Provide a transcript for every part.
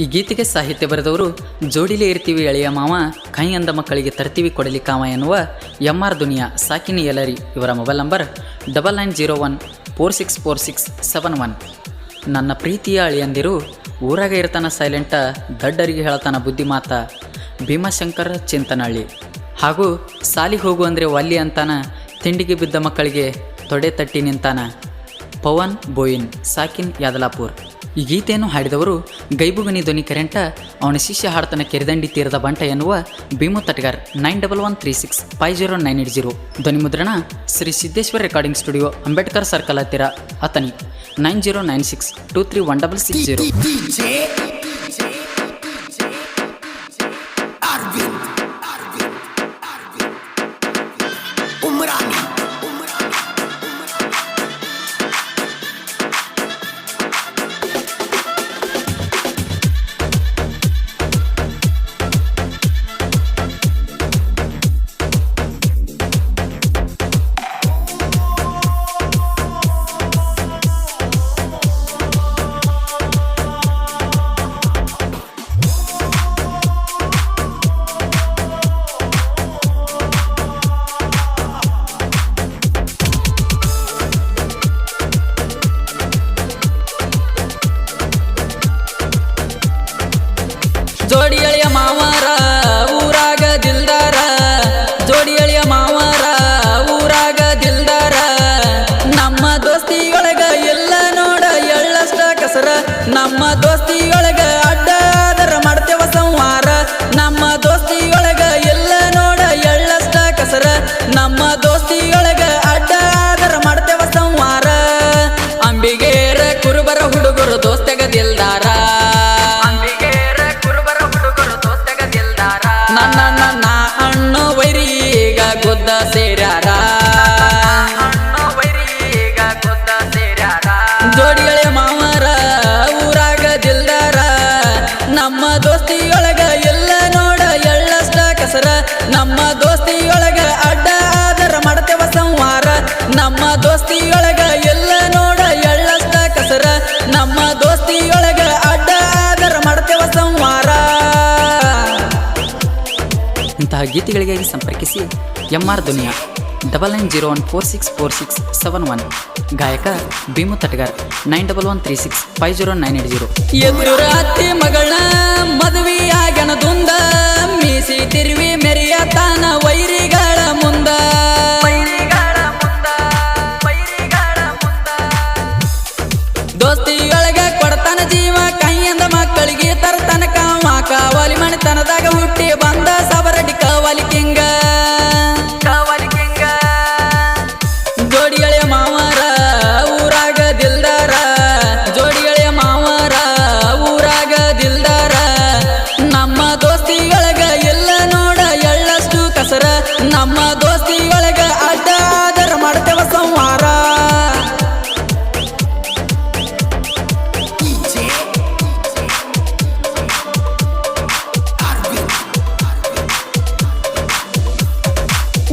ಈ ಗೀತೆಗೆ ಸಾಹಿತ್ಯ ಬರೆದವರು, ಜೋಡಿಲೇ ಇರ್ತೀವಿ ಎಳೆಯ ಮಾವ ಕೈ ಅಂದ ಮಕ್ಕಳಿಗೆ ತರ್ತೀವಿ ಕೊಡಲಿ ಕಾಮ ಎನ್ನುವ ಎಂ ಆರ್ ದುನಿಯಾ, ಸಾಕಿನಿ ಎಲರಿ ಇವರ mobile number double nine zero one four six four six seven one. ನನ್ನ ಪ್ರೀತಿಯ ಅಳಿಯಂದಿರು, ಊರಾಗ ಇರ್ತಾನ ಸೈಲೆಂಟ, ದಡ್ಡರಿಗೆ ಹೇಳ್ತಾನ ಬುದ್ಧಿ ಮಾತ ಭೀಮಾಶಂಕರ್ ಚಿಂತನಹಳ್ಳಿ. ಹಾಗೂ ಸಾಲಿ ಹೋಗು ಅಂದರೆ ವಲ್ಲಿ ಅಂತಾನ, ತಿಂಡಿಗೆ ಬಿದ್ದ ಮಕ್ಕಳಿಗೆ ತೊಡೆ ತಟ್ಟಿ ನಿಂತಾನ, ಪವನ್, ಬೋಯಿನ್, ಸಾಕಿನ್, ಯಾದಲಾಪುರ್. ಈ ಗೀತೆಯನ್ನು ಹಾಡಿದವರು ಗೈಬುಗನಿ ಧ್ವನಿ ಕರೆಂಟ, ಅವನ ಶಿಷ್ಯ ಹಾಡ್ತನ ಕೆರೆದಂಡಿ ತೀರದ ಬಂಟ ಎನ್ನುವ Bhimu Tatgar, nine double one three six five zero nine eight zero. ಧ್ವನಿ ಮುದ್ರಣ Shri Siddeshwar recording studio, Ambedkar circle ಹತ್ತಿರ Athani nine zero nine six two three one double six zero. ನನ್ನ ನನ್ನ ಅಣ್ಣು ವೈರಿಗ ಗುದ್ದ ಸೇರ್ಯಾರ? ಜೋಡಿಗಳೇ ಮಾವರ ಊರಾಗ ನಮ್ಮ ದೋಸ್ತಿಯೊಳಗ ಎಲ್ಲ ನೋಡ ಎಳ್ಳಷ್ಟ ಕಸರ? ನಮ್ಮ ದೋಸ್ತಿಯೊಳಗ ಅಡ್ಡ ಆದರ ಮಾಡ್ತೇವ ಸಂವಾರ? ನಮ್ಮ ದೋಸ್ತಿಯೊಳಗ ಇಂತಹ ಗೀತೆಗಳಿಗಾಗಿ ಸಂಪರ್ಕಿಸಿ M R Duniya double nine zero one four six four six seven one ಗಾಯಕ Bhimu Tatgar nine double one three six five zero nine eight zero ಎದುರು ರಾತ್ರಿ ಮಗಳ ಮದುವೆಯಾಗಣದೊಂದ ಮೀಸಿ ತಿರುವಿ ಮೆರೆಯ ತಾನ ವೈರಿಗಳ ಸಬರಡಿ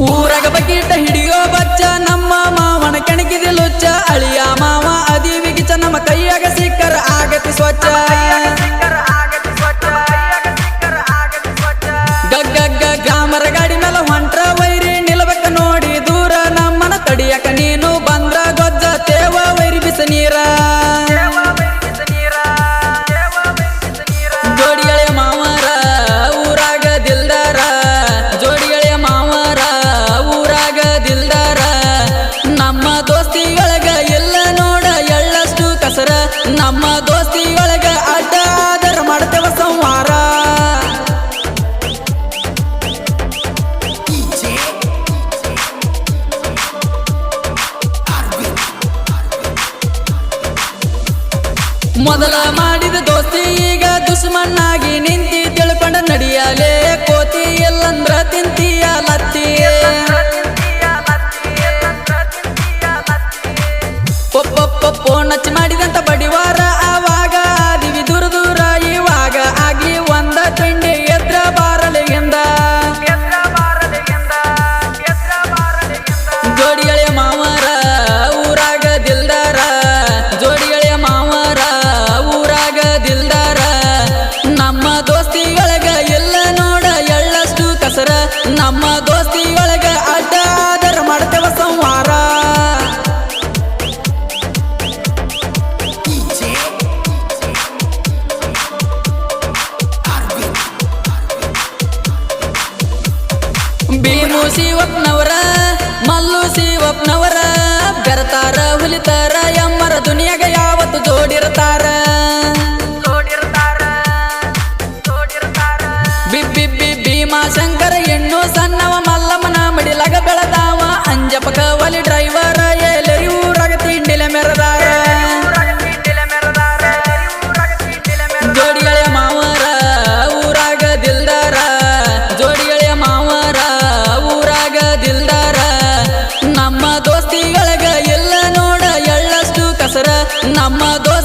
ಊರಾಗ ಬಕೀಟ ಹಿಡಿಯೋ ಬಚ್ಚ, ನಮ್ಮ ಮಾವನ ಕೆಣಕಿದೆ ಲುಚ್ಚ, ಅಳಿಯ ಮಾವ ಅದಿವಿಗಿಚ ನಮ್ಮ ಕೈಯಾಗ ಸಿಕ್ಕರ ಆಗತಿ ಸ್ವಚ್ಛ. ಭೀಮು ಒಪ್ನವರ, ಮಲ್ಲು ಒಪ್ನವರ, ಬೆರತಾರ, ಹುಲಿತಾರ, ಎಮ್ಮರ ದುನಿಯಾಗ ಯಾವತ್ತು ಜೋಡಿರ್ತಾರ? ಬಿಬ್ಬಿ ಬಿ ಭೀಮಾ ಶಂಕರ ಹೆಣ್ಣು ಸಣ್ಣವ ಮಲ್ಲಮ್ಮನ ಮಡಿಲಾಗ ಬೆಳೆದಾವ ಅಂಜಪಕವಲಿ ಡ್ರೈವರ್ ಕಸರ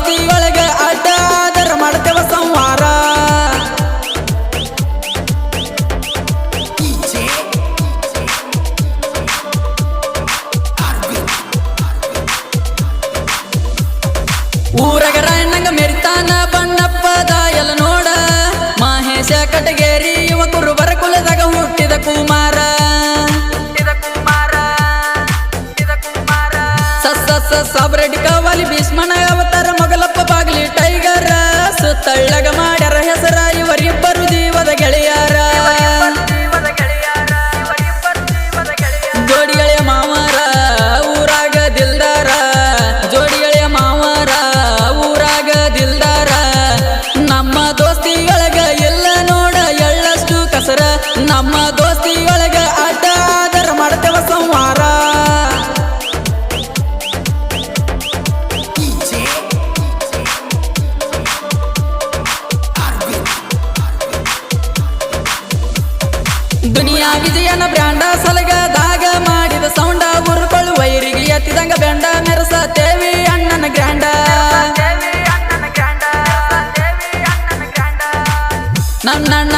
ಭೀಷ್ಮನ ಅವತಾರ ಮೊಗಲಪ್ಪ ಬಾಗ್ಲಿ ಟೈಗರ ಸುತ್ತಳ್ಳಗ ಮಾಡ್ಯಾರ ಎತ್ತಿದಂಗ ಬೆಂಡ ಮೆರಸತೇವಿ ಅಣ್ಣನ ಗ್ರ್ಯಾಂಡ. ನನ್ನಣ್ಣ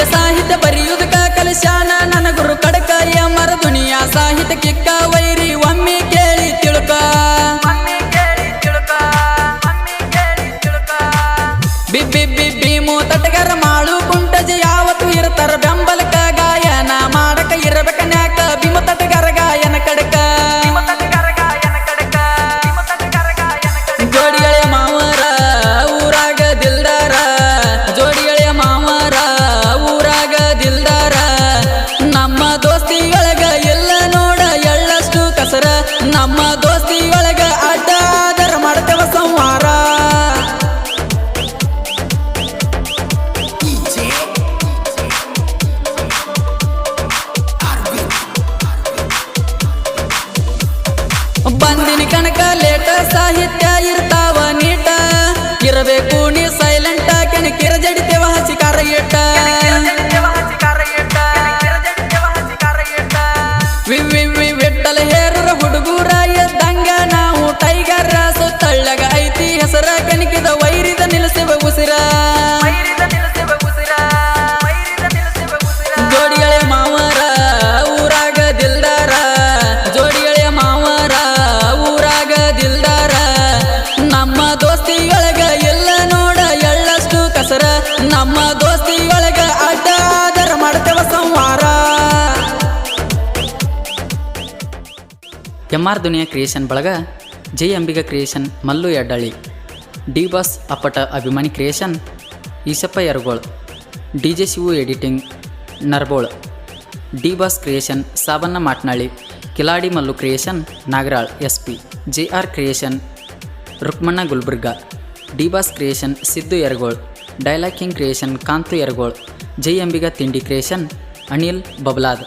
ತಿಂಡಿಲ ಸಾಹಿತ್ಯ ಬರೆಯುವುದಕ್ಕ ಕಲಶಾನ ನನ್ನ ಗುರು ಕಡಕ ಮರ ದುನಿಯಾ ಸಾಹಿತ್ಯ ಕಿಕ್ಕ ವೈರಿ ಸೈಲೆಂಟ ಕೆಣಕಿರ ಜಡಿತೇವ ಹಸಿ ಕಾರ ಇಟ್ಟ ಎಂ ಆರ್ ದುನಿಯಾ ಕ್ರಿಯೇಷನ್ ಬಳಗ ಜೈ Ambiga creation Mallu Eddalli D boss ಅಪ್ಪಟ ಅಭಿಮಾನಿ creation Eshappa Yaragol D J Shivu editing Narbol D boss creation Sabanna Matnali Kiladi Mallu creation Nagaral, S P J R creation Rukmanna Gulbarga D boss creation Siddu Yaragol, dialogue king creation Kantu Yaragol, ಜೈ ಅಂಬಿಗ ತಿಂಡಿ creation Anil Bablad,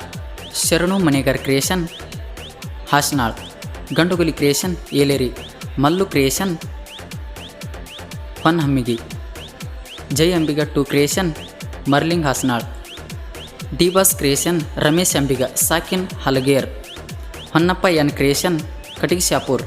Sharanu Manegar creation Hasnal ಗಂಡುಗುಲಿ creation Eleri Mallu creation fun Hammigi ಜೈ Ambiga two creation Marling Hasnal D boss creation Ramesh Ambiga ಸಾಕಿನ್ Halager Honnappa N creation ಕಟಿಗ್ ಶಾಪೂರ್